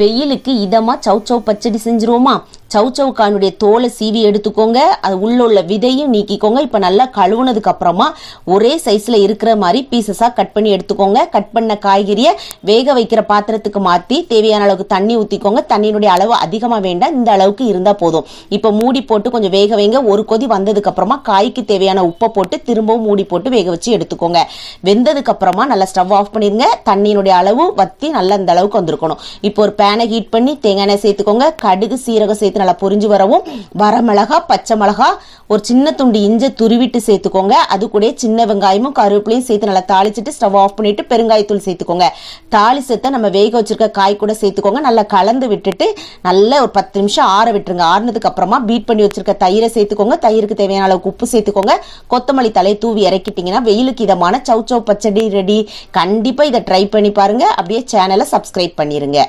வெயிலுக்கு இதமா சௌச்சௌ பச்சடி செஞ்சிருவோமா? சவுக்கானுடைய தோலை சீவி எடுத்துக்கோங்க. அது உள்ள உள்ள விதையும் நீக்கிக்கோங்க. இப்போ நல்லா கழுவுனதுக்கு அப்புறமா ஒரே சைஸில் இருக்கிற மாதிரி பீசஸாக கட் பண்ணி எடுத்துக்கோங்க. கட் பண்ண காய்கறியை வேக வைக்கிற பாத்திரத்துக்கு மாற்றி தேவையான அளவுக்கு தண்ணி ஊற்றிக்கோங்க தண்ணியினுடைய அளவு அதிகமாக வேண்டாம். இந்த அளவுக்கு இருந்தால் போதும். இப்போ மூடி போட்டு கொஞ்சம் வேக வைங்க. ஒரு கொதி வந்ததுக்கு அப்புறமா காய்க்கு தேவையான உப்பை போட்டு திரும்பவும் மூடி போட்டு வேக வச்சு எடுத்துக்கோங்க. வெந்ததுக்கு அப்புறமா நல்லா ஸ்டவ் ஆஃப் பண்ணிருங்க தண்ணியினுடைய அளவு வத்தி நல்லா இந்த அளவுக்கு வந்திருக்கணும். இப்போ ஒரு பேனை ஹீட் பண்ணி தேங்காய் எண்ணெய் சேர்த்துக்கோங்க. கடுகு சீரகம் சேர்த்து நல்லா பொரிஞ்சு வரவும். வரமிளகா பச்சை மிளகா ஒரு சின்ன துண்டு இஞ்சை துருவிட்டு சேர்த்துக்கோங்க. அது கூட சின்ன வெங்காயமும் கருவேப்பிலையும் சேர்த்து நல்லா தாளிச்சிட்டு ஸ்டவ் ஆஃப் பண்ணிட்டு பெருங்காயத்தூள் சேர்த்துக்கோங்க. தாளிசத்தை நம்ம வேக வச்சிருக்க காய் கூட சேர்த்துக்கோங்க. நல்லா கலந்து விட்டுட்டு நல்லா ஒரு பத்து நிமிஷம் ஆற விட்டுருங்க. ஆறுனதுக்கு அப்புறமா பீட் பண்ணி வச்சிருக்க தயிரை சேர்த்துக்கோங்க. தயிருக்கு தேவையான அளவுக்கு உப்பு சேர்த்துக்கோங்க. கொத்தமல்லி தலையை தூவி இறக்கிட்டீங்கன்னா வெயிலுக்கு இதமான சௌ பச்சடி ரெடி. கண்டிப்பாக இதை ட்ரை பண்ணி பாருங்க. அப்படியே சேனலை சப்ஸ்கிரைப் பண்ணிடுங்க